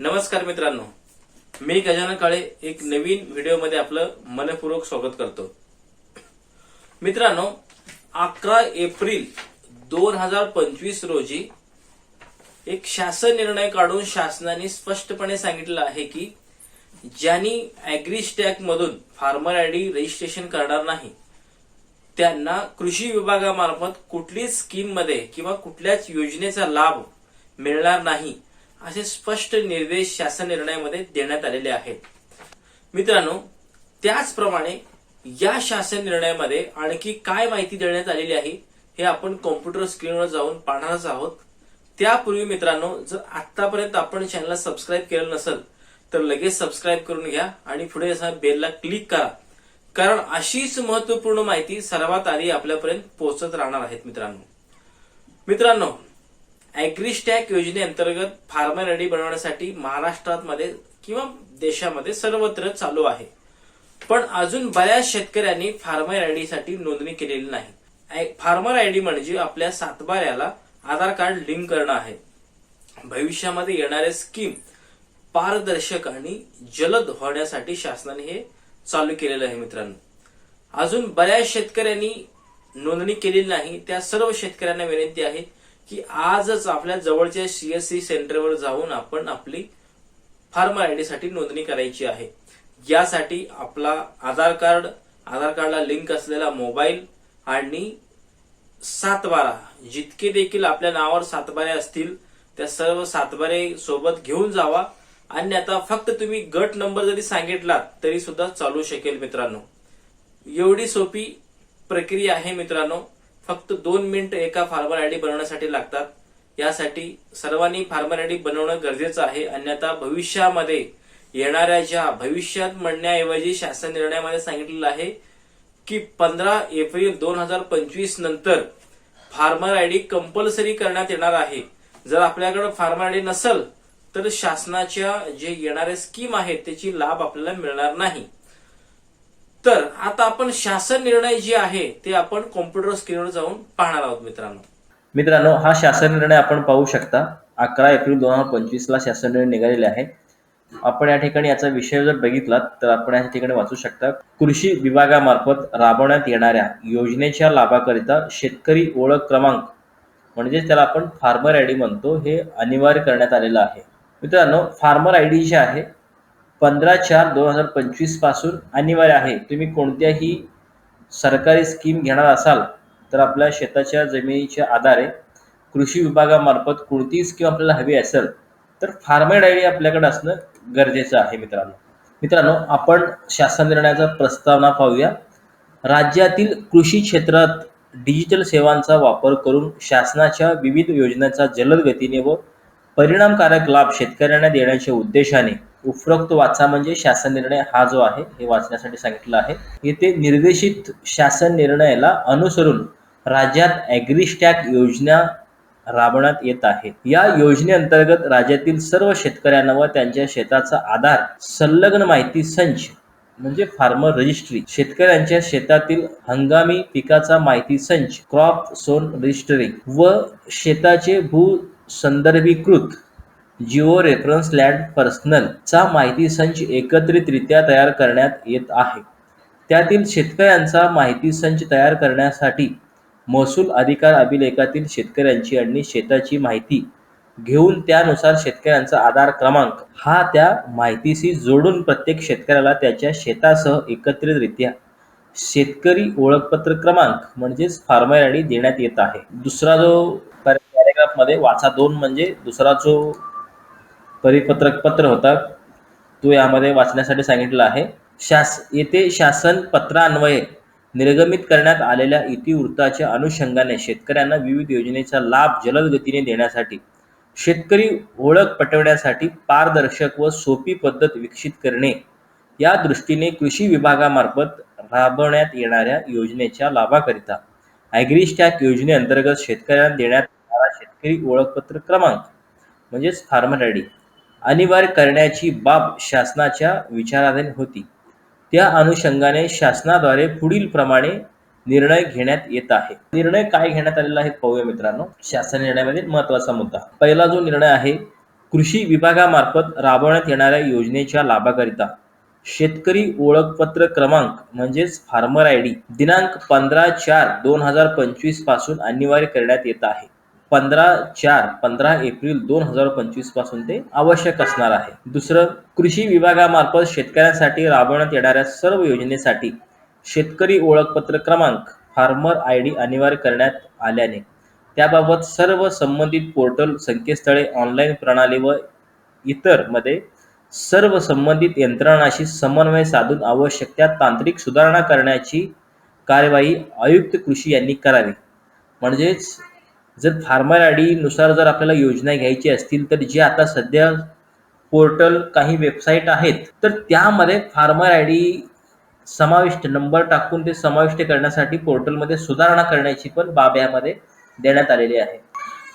नमस्कार मित्रांनो. मी गजानन काळे एक नवीन व्हिडिओमध्ये आपलं मनपूर्वक स्वागत करतो. मित्रांनो अकरा एप्रिल दोन हजार पंचवीस रोजी एक शासन निर्णय काढून शासनाने स्पष्टपणे सांगितलं आहे की ज्यांनी अॅग्रीस्टॅक मधून फार्मर आय डी रजिस्ट्रेशन करणार नाही त्यांना कृषी विभागामार्फत कुठलीच स्कीममध्ये किंवा कुठल्याच योजनेचा लाभ मिळणार नाही. असे स्पष्ट निर्देश शासन निर्णयामध्ये देण्यात आलेले आहेत. मित्रांनो त्याचप्रमाणे या शासन निर्णयामध्ये आणखी काय माहिती देण्यात आलेली आहे हे आपण कॉम्प्युटर स्क्रीनवर जाऊन पाहणारच आहोत. त्यापूर्वी मित्रांनो जर आतापर्यंत आपण चॅनलला सबस्क्राईब केलं नसेल तर लगेच सबस्क्राईब करून घ्या आणि पुढे असा बेलला क्लिक करा. कारण अशीच महत्त्वपूर्ण माहिती सर्वात आधी आपल्यापर्यंत पोहोचत राहणार आहेत मित्रांनो. मित्रांनो अॅग्रीस्टॅक योजनेअंतर्गत फार्मर आयडी बनवण्यासाठी महाराष्ट्रात मध्ये किंवा देशामध्ये सर्वत्र चालू आहे. पण अजून बऱ्याच शेतकऱ्यांनी फार्मर आयडी साठी नोंदणी केलेली नाही. फार्मर फार्मर आयडी म्हणजे आपल्या सातबाऱ्याला आधार कार्ड लिंक करणं आहे. भविष्यामध्ये येणारे स्कीम पारदर्शक आणि जलद होण्यासाठी शासनाने हे चालू केलेलं आहे मित्रांनो. अजून बऱ्याच शेतकऱ्यांनी नोंदणी केलेली नाही. त्या सर्व शेतकऱ्यांना विनंती आहे की आजच आपल्या जवळच्या सीएससी सेंटरवर जाऊन आपण आपली फार्मर आयडी साठी नोंदणी करायची आहे. यासाठी आपला आधार कार्ड आधार कार्डला लिंक असलेला मोबाईल आणि सातबारा जितके देखील आपल्या नावावर सातबारे असतील त्या सर्व सातबारे सोबत घेऊन जावा. आणि आता फक्त तुम्ही गट नंबर जरी सांगितलात तरी सुद्धा चालू शकेल मित्रांनो. एवढी सोपी प्रक्रिया आहे मित्रांनो. फक्त दोन मिनिट एका फार्मर आयडी बनवण्यासाठी लागतात. यासाठी सर्वांनी फार्मर आयडी बनवणं गरजेचं आहे. अन्यथा भविष्यामध्ये येणाऱ्या ज्या भविष्यात म्हणण्याऐवजी शासन निर्णयामध्ये सांगितलेलं आहे की पंधरा एप्रिल दोन हजार पंचवीस नंतर फार्मर आयडी कंपल्सरी करण्यात येणार आहे. जर आपल्याकडे फार्मर आयडी नसेल तर शासनाच्या जे येणारे स्कीम आहेत त्याची लाभ आपल्याला मिळणार नाही. तर आता आपण शासन निर्णय जे आहे ते आपण कॉम्प्युटर स्क्रीनवर जाऊन पाहणार आहोत मित्रांनो. मित्रांनो हा शासन निर्णय आपण पाहू शकता. अकरा एप्रिल दोन हजार पंचवीस ला शासन निर्णय निघालेले आहे. आपण या ठिकाणी याचा विषय जर बघितला तर आपण या ठिकाणी वाचू शकता कृषी विभागामार्फत राबवण्यात येणाऱ्या योजनेच्या लाभाकरिता शेतकरी ओळख क्रमांक म्हणजे त्याला आपण फार्मर आय डी म्हणतो हे अनिवार्य करण्यात आलेलं आहे. मित्रांनो फार्मर आय डी जे आहे पंधरा चार दोन हजार पंचवीसपासून अनिवार्य आहे. तुम्ही कोणत्याही सरकारी स्कीम घेणार असाल तर आपल्या शेताच्या जमिनीच्या आधारे कृषी विभागामार्फत कोणतीही स्कीम आपल्याला हवी असेल तर फार्मेड आय डी आपल्याकडे असणं गरजेचं आहे मित्रांनो. मित्रांनो आपण शासन निर्णयाचा प्रस्तावना पाहूया. राज्यातील कृषी क्षेत्रात डिजिटल सेवांचा वापर करून शासनाच्या विविध योजनांचा जलद गतीने व परिणामकारक लाभ शेतकऱ्यांना देण्याच्या उद्देशाने उपरोक्त वाचा म्हणजे शासन निर्णय हा जो आहे हे वाचण्यासाठी सांगितलं आहे. येथे निर्देशित शासन निर्णयाला अनुसरून राज्यात अॅग्रीस्टॅक योजना राबवण्यात येत आहे. या योजनेअंतर्गत राज्यातील सर्व शेतकऱ्यांना व त्यांच्या शेताचा आधार संलग्न माहिती संच म्हणजे फार्मर रजिस्ट्री शेतकऱ्यांच्या शेतातील हंगामी पिकाचा माहिती संच क्रॉप सोन रजिस्ट्री व शेताचे भू संदर्भीकृत जिओ रेफरन्स लँड पर्सनलचा माहिती संच एकत्रितरित्या तयार करण्यात येत आहे. त्यातील शेतकऱ्यांचा माहिती संच तयार करण्यासाठी महसूल अधिकार अभिलेखातील शेतकऱ्यांची आणि शेताची माहिती घेऊन त्यानुसार शेतकऱ्यांचा आधार क्रमांक हा त्या माहितीशी जोडून प्रत्येक शेतकऱ्याला त्याच्या शेतासह एकत्रितरित्या शेतकरी ओळखपत्र क्रमांक म्हणजेच फार्मर आय डी देण्यात येत आहे. दुसरा जो पॅरेग्राफमध्ये वाचा दोन म्हणजे दुसरा जो परिपत्रक पत्र होता. तो यामध्ये वाचण्यासाठी सांगितला आहे. शास येथे शासन पत्रान्वये निर्गमित करण्यात आलेल्या इतिवृत्ताच्या अनुषंगाने शेतकऱ्यांना विविध योजनेचा लाभ जलद गतीने देण्यासाठी शेतकरी ओळख पटवण्यासाठी पारदर्शक व सोपी पद्धत विकसित करणे या दृष्टीने कृषी विभागामार्फत राबवण्यात येणाऱ्या योजनेच्या लाभाकरिता ॲग्रीस्टॅक योजनेअंतर्गत शेतकऱ्यांना देण्यात येणारा शेतकरी ओळखपत्र क्रमांक म्हणजेच फार्मर आय डी. अनिवार्य करण्याची बाब शासनाच्या विचाराधीन होती. त्या अनुषंगाने शासनाद्वारे पुढील प्रमाणे निर्णय घेण्यात येत आहे. निर्णय काय घेण्यात आलेला आहे पाहूया मित्रांनो. शासन निर्णयामध्ये महत्त्वाचा मुद्दा. पहिला जो निर्णय आहे कृषी विभागामार्फत राबवण्यात येणाऱ्या योजनेच्या लाभाकरिता. शेतकरी ओळखपत्र क्रमांक म्हणजेच फार्मर आय डी दिनांक पंधरा चार दोन हजार पंचवीसपासून अनिवार्य करण्यात येत आहे. पंधरा चार पंधरा एप्रिल दोन हजार पंचवीसपासून ते आवश्यक असणार आहे. दुसरं कृषी विभागामार्फत शेतकऱ्यांसाठी राबवण्यात येणाऱ्या सर्व योजनेसाठी शेतकरी ओळखपत्र क्रमांक फार्मर आय डी अनिवार्य करण्यात आल्याने त्याबाबत सर्व संबंधित पोर्टल संकेतस्थळे ऑनलाईन प्रणाली व इतरमध्ये सर्व संबंधित यंत्रणांशी समन्वय साधून आवश्यक त्या तांत्रिक सुधारणा करण्याची कार्यवाही आयुक्त कृषी यांनी करावी. म्हणजेच जर फार्मर आयनुसार जर आपल्याला योजना घ्यायची असतील तर जे आता सध्या पोर्टल काही वेबसाईट आहेत तर त्यामध्ये फार्मर आय डी समाविष्ट नंबर टाकून ते समाविष्ट करण्यासाठी पोर्टलमध्ये सुधारणा करण्याची पण बाब यामध्ये देण्यात आलेली आहे.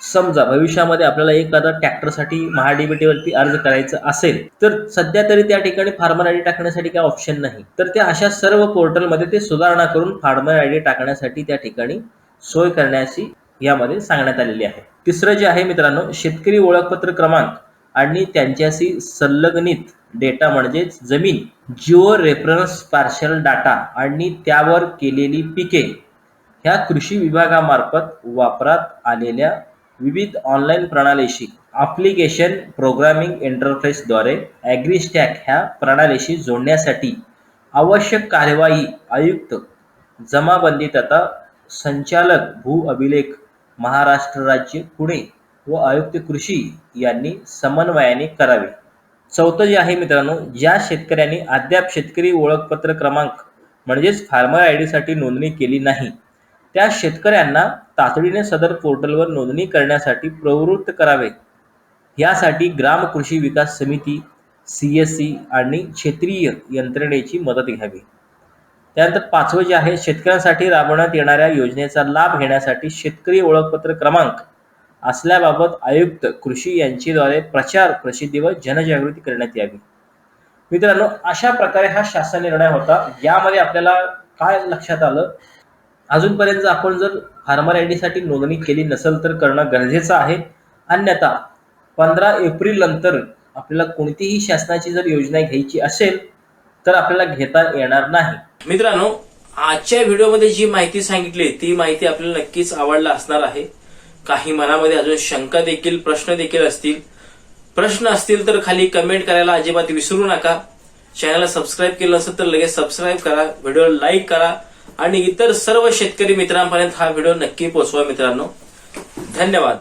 समजा भविष्यामध्ये आपल्याला एखादा ट्रॅक्टरसाठी महाडीबीटीवरती अर्ज करायचा असेल तर सध्या तरी त्या ठिकाणी फार्मर आय डी टाकण्यासाठी काही ऑप्शन नाही. तर त्या अशा सर्व पोर्टलमध्ये ते सुधारणा करून फार्मर आय डी टाकण्यासाठी त्या ठिकाणी सोय करण्याची यामध्ये सांगण्यात आलेली आहे. तिसरं जे आहे मित्रांनो शेतकरी ओळखपत्र क्रमांक आणि त्यांच्याशी संलग्नित डेटा म्हणजेच जमीन जिओ रेफरन्स पार्शल डाटा आणि त्यावर केलेली पिके ह्या कृषी विभागामार्फत वापरात आलेल्या विविध ऑनलाईन प्रणालीशी ॲप्लिकेशन प्रोग्रामिंग इंटरफेसद्वारे ॲग्रीस्टॅक ह्या प्रणालीशी जोडण्यासाठी आवश्यक कार्यवाही आयुक्त जमाबंदी तथा संचालक भू अभिलेख महाराष्ट्र राज्य पुणे व आयुक्त कृषी यांनी समन्वयाने करावे. चौथं जे आहे मित्रांनो ज्या शेतकऱ्यांनी अद्याप शेतकरी ओळखपत्र क्रमांक म्हणजेच फार्मर आय डीसाठी नोंदणी केली नाही त्या शेतकऱ्यांना तातडीने सदर पोर्टलवर नोंदणी करण्यासाठी प्रवृत्त करावे. यासाठी ग्राम कृषी विकास समिती सी एस सी आणि क्षेत्रीय यंत्रणेची मदत घ्यावी. त्यानंतर पाचवं जे आहे शेतकऱ्यांसाठी राबवण्यात येणाऱ्या योजनेचा लाभ घेण्यासाठी शेतकरी ओळखपत्र क्रमांक असल्याबाबत आयुक्त कृषी यांच्याद्वारे प्रचार प्रसिद्धी व जनजागृती करण्यात यावी. मित्रांनो अशा प्रकारे हा शासन निर्णय होता. यामध्ये आपल्याला काय लक्षात आलं? अजूनपर्यंत आपण जर फार्मर आयसाठी नोंदणी केली नसेल तर करणं गरजेचं आहे. अन्यथा पंधरा एप्रिल नंतर आपल्याला कोणतीही शासनाची जर योजना घ्यायची असेल तर आपल्याला घेता येणार नाही. मित्रांनो आजच्या व्हिडिओमध्ये जी माहिती सांगितली ती माहिती आपल्याला नक्कीच आवडला असणार आहे. काही मनामध्ये अजून शंका देखील प्रश्न देखील असतील. प्रश्न असतील तर खाली कमेंट करायला अजिबात विसरू नका. चॅनलला सबस्क्राईब केलं असेल तर लगेच सबस्क्राईब करा व्हिडिओ लाईक करा आणि इतर सर्व शेतकरी मित्रांपर्यंत हा व्हिडिओ नक्की पोहोचवा मित्रांनो. धन्यवाद.